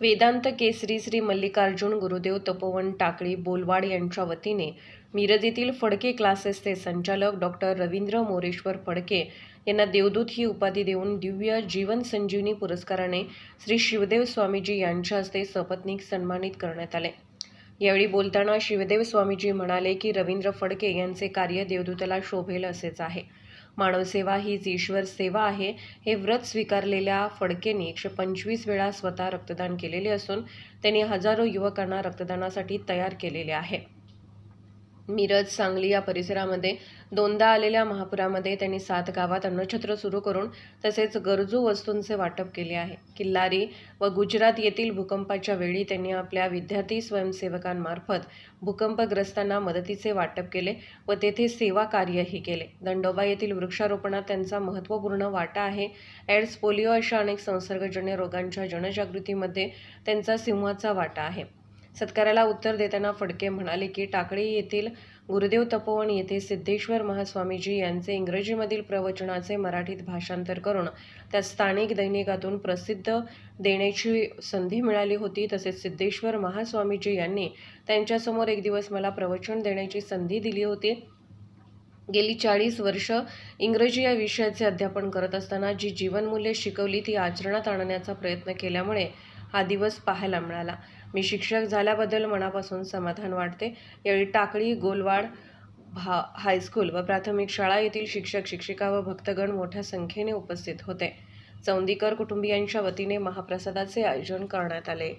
वेदांत केसरी श्री मल्लिकार्जुन गुरुदेव तपोवन टाकळी बोलवाड यांच्या वतीने मिरज येथील फडके क्लासेसचे संचालक डॉक्टर रवींद्र मोरेश्वर फडके यांना देवदूत ही उपाधी देऊन दिव्य जीवन संजीवनी पुरस्काराने श्री शिवदेव स्वामीजी यांच्या हस्ते सपत्नीक सन्मानित करण्यात आले. यावेळी बोलताना शिवदेव स्वामीजी म्हणाले की रवींद्र फडके यांचे कार्य देवदूताला शोभेल असेच आहे. मानवसेवा हीच ईश्वर सेवा आहे हे व्रत स्वीकारलेल्या फडकेंनी एकशे पंचवीस वेळा स्वतः रक्तदान केलेले असून त्यांनी हजारो युवकांना रक्तदानासाठी तयार केलेले आहे. मिरज सांगली या परिसरामध्ये दोनदा आलेल्या महापुरामध्ये त्यांनी सात गावात अन्नछत्र सुरू करून तसेच गरजू वस्तूंचे वाटप केले आहे. किल्लारी व गुजरात येथील भूकंपाच्या वेळी त्यांनी आपल्या विद्यार्थी स्वयंसेवकांमार्फत भूकंपग्रस्तांना मदतीचे वाटप केले व तेथे सेवा कार्यही केले. दंडोबा येथील वृक्षारोपणात त्यांचा महत्त्वपूर्ण वाटा आहे. एड्स पोलिओ अशा अनेक संसर्गजन्य रोगांच्या जनजागृतीमध्ये त्यांचा सिंहाचा वाटा आहे. सत्काराला उत्तर देताना फडके म्हणाले की टाकळी येथील गुरुदेव तपोवन येथे सिद्धेश्वर महास्वामीजी यांचे इंग्रजीमधील प्रवचनाचे मराठीत भाषांतर करून त्या स्थानिक दैनिकातून प्रसिद्ध देण्याची संधी मिळाली होती. तसेच सिद्धेश्वर महास्वामीजी यांनी त्यांच्यासमोर एक दिवस मला प्रवचन देण्याची संधी दिली होती. गेली चाळीस वर्ष इंग्रजी या विषयाचे अध्यापन करत असताना जी जीवनमूल्ये शिकवली ती आचरणात आणण्याचा प्रयत्न केल्यामुळे हा दिवस पाहायला मिळाला. मी शिक्षक झाल्याबद्दल मनापासून समाधान वाटते. यावेळी टाकळी गोलवाड भा हायस्कूल व प्राथमिक शाळा येथील शिक्षक शिक्षिका व भक्तगण मोठ्या संख्येने उपस्थित होते. चौंदीकर कुटुंबियांच्या वतीने महाप्रसादाचे आयोजन करण्यात आले.